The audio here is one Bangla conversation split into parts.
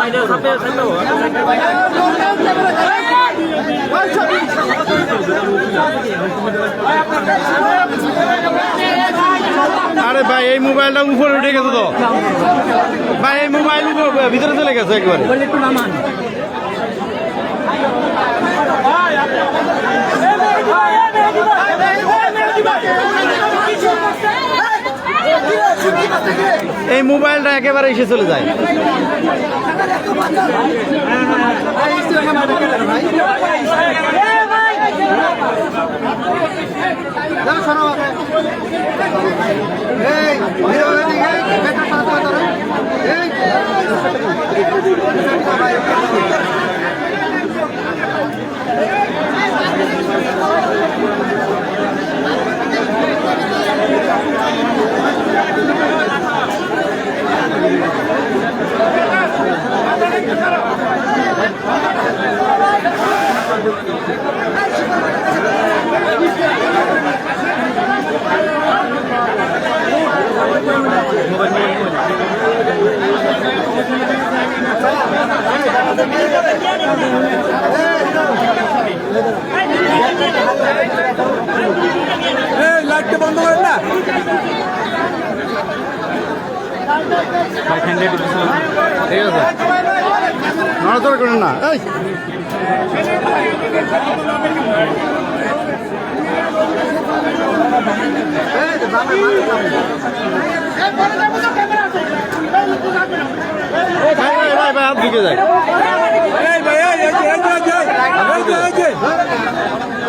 আরে ভাই এই মোবাইলটা উপরে উঠে গেছে তো। ভাই এই মোবাইল ভিতরে চলে গেছে একবার। এই মোবাইলটা একেবারে এসে চলে যায়। লাইটটা বন্ধ করেন না। ঠিক আছে। নড়াচড়া করেন না। এই। ভাই ভাই হাত ঢুকে যায়।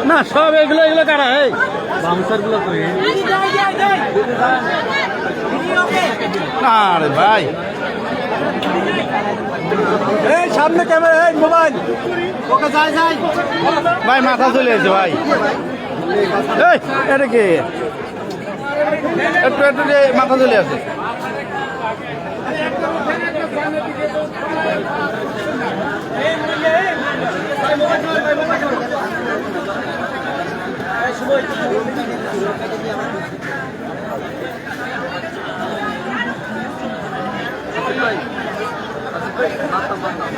না সব এগুলো এগুলো কারা? এই। বাউন্সারগুলো করে আরে ভাই। সামনে ক্যামেরা, এই মোবাইল। ভাই, মাথা চলে আছে ভাই। এই, এটা কি? একটু একটু মাথা চলে Gracias.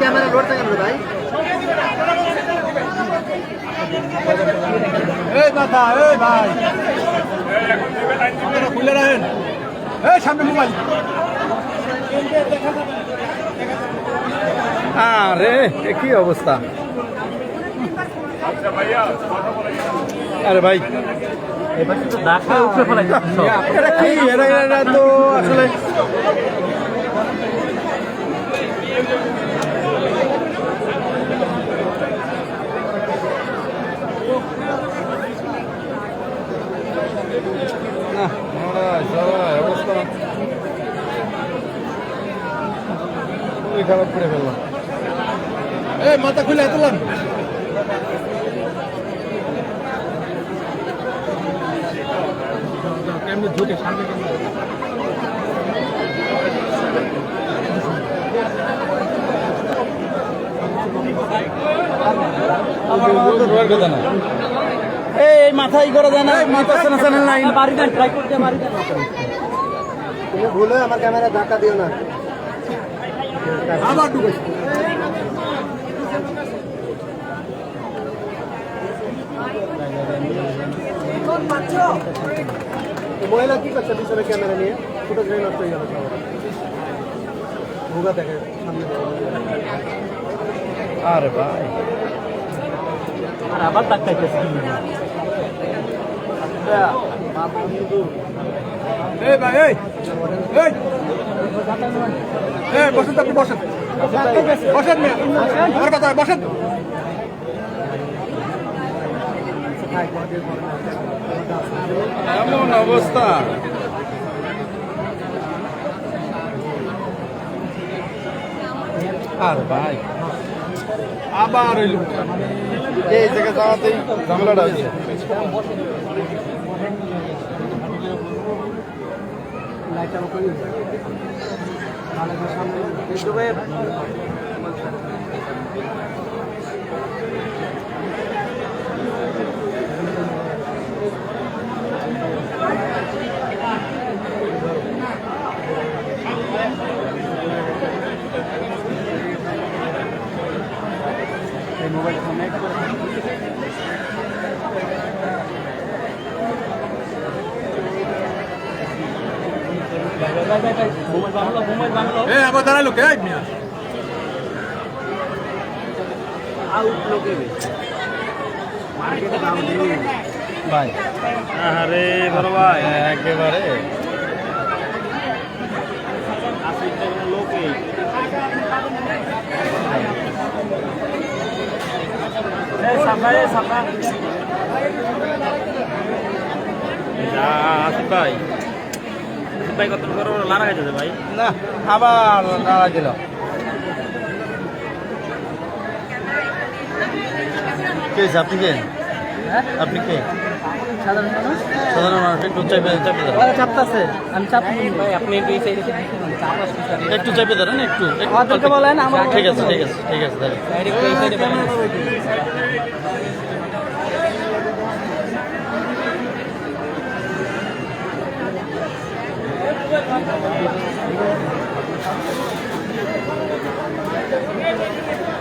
ক্যামেরা লোড থাকে ভাই। এই মাথা এই ভাই। আপনারা খুলে রাখেন। এই সামনে মোবাইল। আরে কি অবস্থা? আরে ভাই। এটা কি? এটা এটা তো আসলে খুবই খারাপ করে ফেললাম। এই মাথা খুলে এতলাম এই মাথায় করা যায় না। মাথা চ্যানেল নাই তুমি ভুলে আমার ক্যামেরা ধাক্কা দিও না। আবার ঢুকেছে এই মহিলা কি করছে পিছনে ক্যামেরা নিয়ে? ফুটেজ নষ্ট হয়ে গেল। ভোগা দেখে সামনে আরে ভাই। আর আবার তাকাইতেছে এই ভাই, এই। এই। এই, বসেন আপনি, বসেন। বসেন কথা বসেন। এমন অবস্থা? আর ভাই, আবার এই জায়গায় যাওয়াতেই ঝামেলাটা হয়েছে। লাইটটা এই আবার দাঁড়াল কে মিয়া আউট লোকে মার্কেটে দাম নেই ভাই আরে বড় ভাই একেবারে লোকে সামনে সামনে আসিফ ভাই ভাই কত বড় বড় লারা গেছে ভাই? না আবার নাড়া দিল। কে আছে? আপনি কে? আপনি কে? সাধারণ মানুষ? সাধারণ মানুষ একটু চাপে চাপে ধরেন চাপতাছে আমি চাপ ভাই আপনি একটু এই সাইডে একটু চাপে ধরেন একটু একটু আমাদেরকে বলেন, ঠিক আছে ঠিক আছে ঠিক আছে দাঁড়ান। Thank you.